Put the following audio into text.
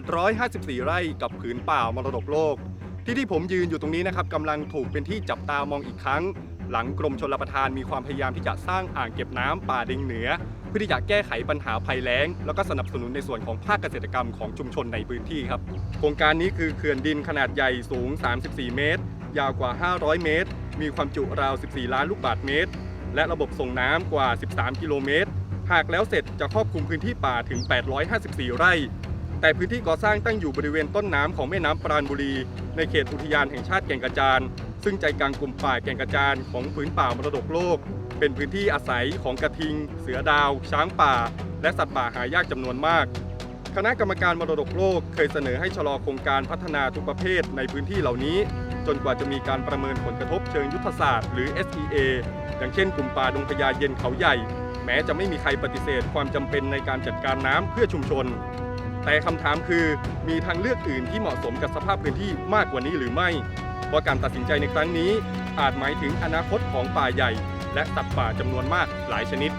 854 ไร่กับผืนป่ามรดกโลก ที่ที่ผมยืนอยู่ตรงนี้นะครับกำลังถูกเป็นที่จับตามองอีกครั้ง หลังกรมชลประทานมีความพยายามที่จะสร้างอ่างเก็บน้ำป่าเด็งเหนือ เพื่อที่จะแก้ไขปัญหาภัยแล้ง แล้วก็สนับสนุนในส่วนของภาคเกษตรกรรมของชุมชนในพื้นที่ครับ โครงการนี้คือเขื่อนดินขนาดใหญ่สูง 34 เมตร ยาวกว่า 500 เมตร มีความจุราว 14 ล้านลูกบาศก์เมตร และระบบส่งน้ำกว่า 13 กิโลเมตร หากแล้วเสร็จจะครอบคลุมพื้นที่ป่าถึง 854 ไร่ แต่พื้นที่ก่อสร้างตั้งอยู่บริเวณต้นน้ำของแม่น้ำปราณบุรี ในเขตอุทยานแห่งชาติแก่งกระจาน ซึ่งใจกลางกลุ่มป่าแก่งกระจานของผืนป่ามรดกโลก เป็นพื้นที่อาศัยของกระทิง เสือดาว ช้างป่า และสัตว์ป่าหายากจำนวนมาก คณะกรรมการมรดกโลกเคยเสนอให้ชะลอโครงการพัฒนาทุกประเภทในพื้นที่เหล่านี้ จนกว่าจะมีการประเมินผลกระทบเชิงยุทธศาสตร์หรือ SEA อย่างเช่นกลุ่มป่าดงพญาเย็นเขาใหญ่ แม้จะไม่มีใครปฏิเสธความจำเป็นในการจัดการน้ำเพื่อชุมชน แต่คำถามคือมีทางเลือกอื่นที่เหมาะสมกับสภาพพื้นที่มากกว่านี้หรือไม่ เพราะการตัดสินใจในครั้งนี้ อาจหมายถึงอนาคตของป่าใหญ่ และสัตว์ป่าจำนวนมากหลายชนิด